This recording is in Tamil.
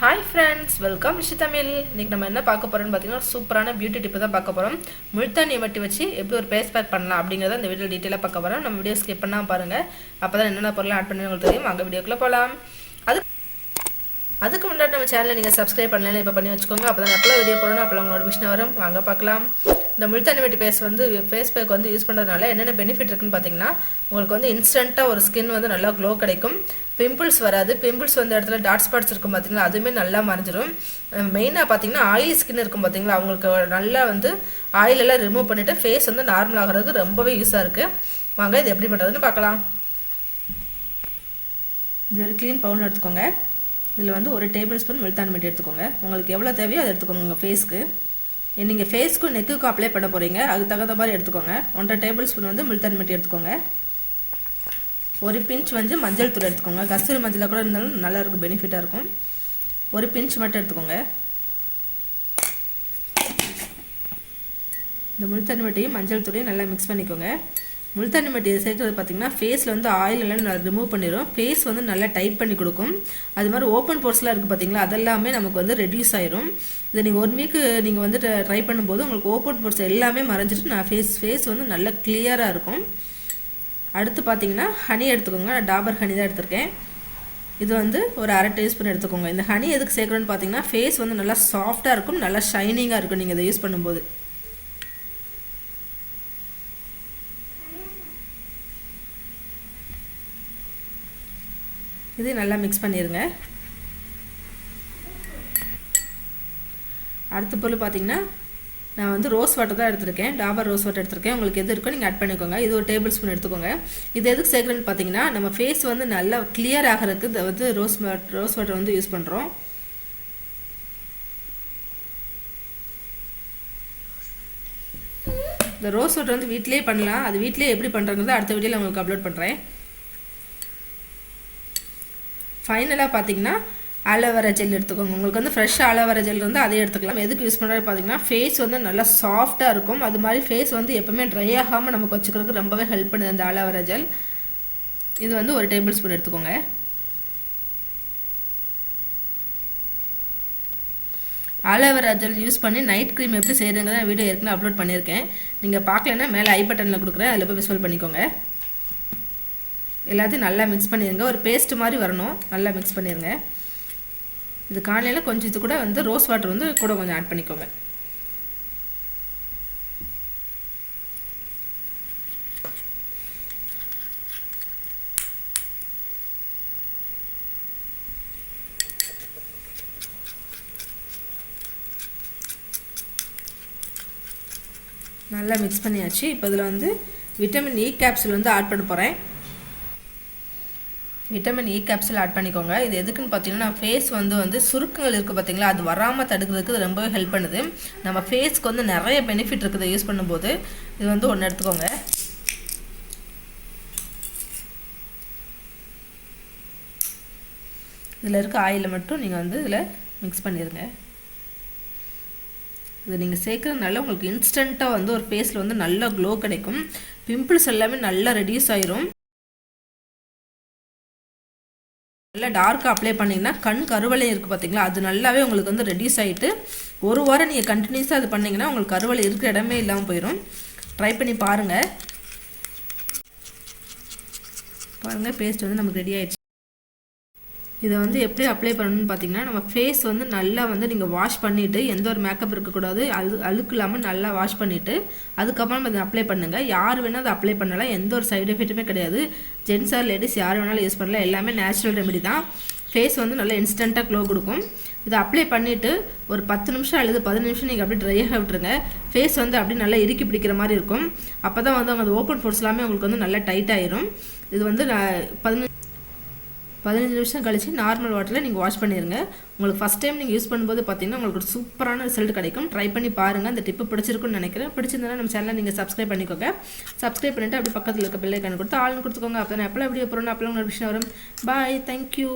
Hi friends welcome Nishi Tamil இன்னைக்கு நம்ம என்ன பார்க்க போறோம்னு பார்த்தீங்கன்னா சூப்பரான பியூட்டி டிப்பு தான் பார்க்க போகிறோம் முழுத்தண்ணி வட்டி வச்சு எப்படி ஒரு பேஸ் பேக் பண்ணலாம் அப்படிங்கிறத இந்த வீடியோ டீட்டெயிலாக பார்க்க போகிறோம் நம்ம வீடியோ ஸ்கிப் பண்ணால் பாருங்கள் அப்போ தான் என்னென்ன பொருள் ஆட் பண்ணி உங்களுக்கு தெரியும். அங்கே வீடியோக்குள்ளே போகலாம் அது அதுக்கு முன்னாடி நம்ம சேனலை நீங்கள் சப்ஸ்கிரைப் பண்ணலாம் இப்போ பண்ணி வச்சுக்கோங்க. அப்போ தான் எப்போ வீடியோ போடணும் அப்போ உங்களோட விஷயம் வரும். வாங்க பார்க்கலாம். இந்த முழுத்தண்ணி வெட்டி பேஸ் வந்து ஃபேஸ் பேக் வந்து யூஸ் பண்ணுறதுனால என்னென்ன பெனிஃபிட் இருக்குன்னு பார்த்தீங்கன்னா உங்களுக்கு வந்து இன்ஸ்டண்ட்டாக ஒரு ஸ்கின் வந்து நல்லா க்ளோ கிடைக்கும். பிம்பிள்ஸ் வராது. பிம்பிள்ஸ் வந்த இடத்துல டாட் ஸ்பாட்ஸ் இருக்கும் பார்த்தீங்களா அதுவுமே நல்லா மறைஞ்சிடும் மெயினாக பார்த்தீங்கன்னா ஆயில் ஸ்கின் இருக்கும் பார்த்தீங்களா அவங்களுக்கு நல்லா வந்து ஆயிலெல்லாம் ரிமூவ் பண்ணிவிட்டு ஃபேஸ் வந்து நார்மல் ஆகிறதுக்கு ரொம்பவே யூஸாக இருக்குது வாங்க இது எப்படி பண்ணுறதுன்னு பார்க்கலாம் இது ஒரு க்ளீன் பவுன் எடுத்துக்கோங்க. இதில் வந்து ஒரு டேபிள் ஸ்பூன் வெளுத்தாண்டு மெட்டி எடுத்துக்கோங்க. உங்களுக்கு எவ்வளோ தேவையோ அதை எடுத்துக்கோங்க உங்கள் ஃபேஸ்க்கு நீங்கள் ஃபேஸ்க்கும் நெக்குக்கும் அப்ளை பண்ண போகிறீங்க அதுக்கு தகுந்த மாதிரி எடுத்துக்கோங்க. ஒன்றரை டேபிள் ஸ்பூன் வந்து மில்தான் மெட்டி எடுத்துக்கோங்க. ஒரு பிஞ்ச் வந்து மஞ்சள் தூள் எடுத்துக்கோங்க. கஸ்தூரி மஞ்சளாக கூட இருந்தாலும் நல்லாயிருக்கும் பெனிஃபிட்டாக இருக்கும். ஒரு பிஞ்ச் மட்டும் எடுத்துக்கோங்க. இந்த முழுத்தண்ணி மட்டியும் மஞ்சள் தூளையும் நல்லா மிக்ஸ் பண்ணிக்கோங்க. முழுத்தண்ணி மட்டியை சேர்க்கறது பார்த்திங்கன்னா ஃபேஸில் வந்து ஆயில் எல்லாம் ரிமூவ் பண்ணிடும் ஃபேஸ் வந்து நல்லா டைட் பண்ணி கொடுக்கும். அது மாதிரி ஓப்பன் போர்ஸ்லாம் இருக்குது பார்த்தீங்களா அதெல்லாமே நமக்கு வந்து ரெடியூஸ் ஆயிரும். இதை நீங்கள் ஒன் வீக்கு நீங்கள் வந்து ட்ரை பண்ணும்போது உங்களுக்கு ஓப்பன் போர்ஸ் எல்லாமே மறைஞ்சிட்டு நான் ஃபேஸ் ஃபேஸ் வந்து நல்லா கிளியராக இருக்கும். அடுத்து பார்த்தீங்கன்னா ஹனி எடுத்துக்கோங்க. நான் டாபர் ஹனி தான் எடுத்திருக்கேன். இது வந்து ஒரு அரை டீஸ்பூன் எடுத்துக்கோங்க. இந்த ஹனி எதுக்கு சேர்க்குறோன்னு பார்த்தீங்கன்னா ஃபேஸ் வந்து நல்லா சாஃப்டாக இருக்கும் நல்லா ஷைனிங்காக இருக்கும் நீங்கள் இதை யூஸ் பண்ணும்போது. இது நல்லா மிக்ஸ் பண்ணிடுங்க அடுத்த பொருள் பார்த்தீங்கன்னா நான் வந்து ரோஸ் வாட்டர் தான் எடுத்திருக்கேன். டாபர் ரோஸ் வாட்டர் எடுத்திருக்கேன். உங்களுக்கு எது இருக்கோ நீங்கள் ஆட் பண்ணிக்கோங்க. இது ஒரு டேபிள் ஸ்பூன் எடுத்துக்கோங்க. இது எதுக்கு சேர்க்குறேன்னு பார்த்தீங்கன்னா நம்ம ஃபேஸ் வந்து நல்லா கிளியர் ஆகிறதுக்கு இந்த வந்து ரோஸ் ரோஸ் வாட்டர் வந்து யூஸ் பண்ணுறோம் இந்த ரோஸ் வாட்டர் வந்து வீட்டிலே பண்ணலாம். அது வீட்டிலே எப்படி பண்ணுறங்கிறது அடுத்த வீடியோவில் உங்களுக்கு அப்லோட் பண்ணுறேன் ஃபைனலாக பார்த்தீங்கன்னா அலோவேரா ஜெல் எடுத்துக்கோங்க. உங்களுக்கு வந்து ஃப்ரெஷ் அலோவேரா ஜெல் இருந்தால் அதே எடுத்துக்கலாம். எதுக்கு யூஸ் பண்ணுறது பார்த்தீங்கன்னா ஃபேஸ் வந்து நல்லா சாஃப்டாக இருக்கும். அது மாதிரி ஃபேஸ் வந்து எப்போவுமே ட்ரை ஆகாமல் நமக்கு வச்சுக்கிறதுக்கு ரொம்பவே ஹெல்ப் பண்ணுது அந்த அலோவேரா ஜெல் இது வந்து ஒரு டேபிள் ஸ்பூன் எடுத்துக்கோங்க. அலோவேரா ஜெல் யூஸ் பண்ணி நைட் க்ரீம் எப்படி செய்கிறதுங்கிறத வீடியோ ஏற்கனவே அப்லோட் பண்ணியிருக்கேன். நீங்கள் பார்க்கலன்னா மேலே ஐ பட்டனில் கொடுக்குறேன். அதில் போய் விசோல் பண்ணிக்கோங்க. எல்லாத்தையும் நல்லா மிக்ஸ் பண்ணிடுங்க ஒரு பேஸ்ட் மாதிரி வரணும். நல்லா மிக்ஸ் பண்ணிடுங்க இது காலையில் கொஞ்சம் இது கூட வந்து ரோஸ் வாட்டர் வந்து கூட கொஞ்சம் ஆட் பண்ணிக்கோங்க. நல்லா மிக்ஸ் பண்ணியாச்சு. இப்போ இதில் வந்து விட்டமின் இ கேப்சூல் வந்து ஆட் பண்ண போகிறேன் விட்டமின் இ கேப்சூல் ஆட் பண்ணிக்கோங்க. இது எதுக்குன்னு பார்த்தீங்கன்னா ஃபேஸ் வந்து வந்து சுருக்கங்கள் இருக்குது பார்த்தீங்களா? அது வராமல் தடுக்கிறதுக்கு இது ரொம்பவே ஹெல்ப் பண்ணுது. நம்ம ஃபேஸ்க்கு வந்து நிறைய பெனிஃபிட் இருக்குது யூஸ் பண்ணும்போது. இது வந்து ஒன்று எடுத்துக்கோங்க. இதில் இருக்க ஆயிலை மட்டும் நீங்கள் வந்து இதில் மிக்ஸ் பண்ணிடுங்க இது நீங்கள் சேர்க்குறதுனால உங்களுக்கு இன்ஸ்டண்ட்டாக வந்து ஒரு ஃபேஸில் வந்து நல்ல க்ளோ கிடைக்கும். பிம்பிள்ஸ் எல்லாமே நல்லா ரெடியூஸ் ஆயிரும். நல்லா டார்க்காக அப்ளை பண்ணிங்கன்னா கண் கருவலை இருக்குது பார்த்தீங்களா அது நல்லாவே உங்களுக்கு வந்து ரெடியூஸ் ஆகிட்டு ஒரு வாரம் நீங்கள் கண்டினியூஸாக அது பண்ணிங்கன்னா உங்களுக்கு கருவலை இருக்கிற இடமே இல்லாமல் போயிடும் ட்ரை பண்ணி பாருங்கள் பாருங்கள் பேஸ்ட் வந்து நமக்கு ரெடி ஆகிடுச்சு இதை வந்து எப்படி அப்ளை பண்ணணும்னு பார்த்தீங்கன்னா நம்ம ஃபேஸ் வந்து நல்லா வந்து நீங்கள் வாஷ் பண்ணிவிட்டு எந்த ஒரு மேக்கப் இருக்கக்கூடாது அழு அழுக்கு இல்லாமல் நல்லா வாஷ் பண்ணிவிட்டு அதுக்கப்புறம் அதை அப்ளை பண்ணுங்கள் யார் வேணால் அதை அப்ளை பண்ணலாம். எந்த ஒரு சைடு எஃபெக்ட்டுமே கிடையாது. ஜென்ஸ் ஆர் லேடிஸ் யார் வேணாலும் யூஸ் பண்ணலாம். எல்லாமே நேச்சுரல் ரெமெடி தான். ஃபேஸ் வந்து நல்லா இன்ஸ்டண்ட்டாக க்ளோ கொடுக்கும். இதை அப்ளை பண்ணிவிட்டு ஒரு பத்து நிமிஷம் அல்லது பதினஞ்சு நிமிஷம் நீங்கள் அப்படியே ட்ரையாக விட்டுருங்க. ஃபேஸ் வந்து அப்படியே நல்லா இறுக்கி பிடிக்கிற மாதிரி இருக்கும். அப்போ தான் வந்து அவங்க ஓப்பன் ஃபோர்ஸ் எல்லாமே உங்களுக்கு வந்து நல்லா டைட் ஆயிரும். இது வந்து நான் பதினஞ்சு பதினஞ்சு நிமிஷம் கழித்து நார்மல் வாட்டரில் நீங்கள் வாஷ் பண்ணிடுங்க உங்களுக்கு ஃபஸ்ட் டைம் நீங்கள் யூஸ் பண்ணும்போது பார்த்தீங்கன்னா உங்களுக்கு ஒரு சூப்பரான ரிசல்ட் கிடைக்கும். ட்ரை பண்ணி பாருங்கள் அந்த டிப்பு பிடிச்சிருக்குன்னு நினைக்கிறேன். பிடிச்சிருந்தா நம்ம சேனலை நீங்கள் சப்ஸ்கிரைப் பண்ணிக்கோங்க. சப்ஸ்கிரைப் பண்ணிவிட்டு அப்படி பக்கத்தில் இருக்க பில்லைக்கான கொடுத்து ஆள்னு கொடுத்துக்கோங்க. அப்போ நான் எப்போ வீடியோ போகிறோம் அப்போ உங்களுக்கு விஷயம் வரும். Bye thank you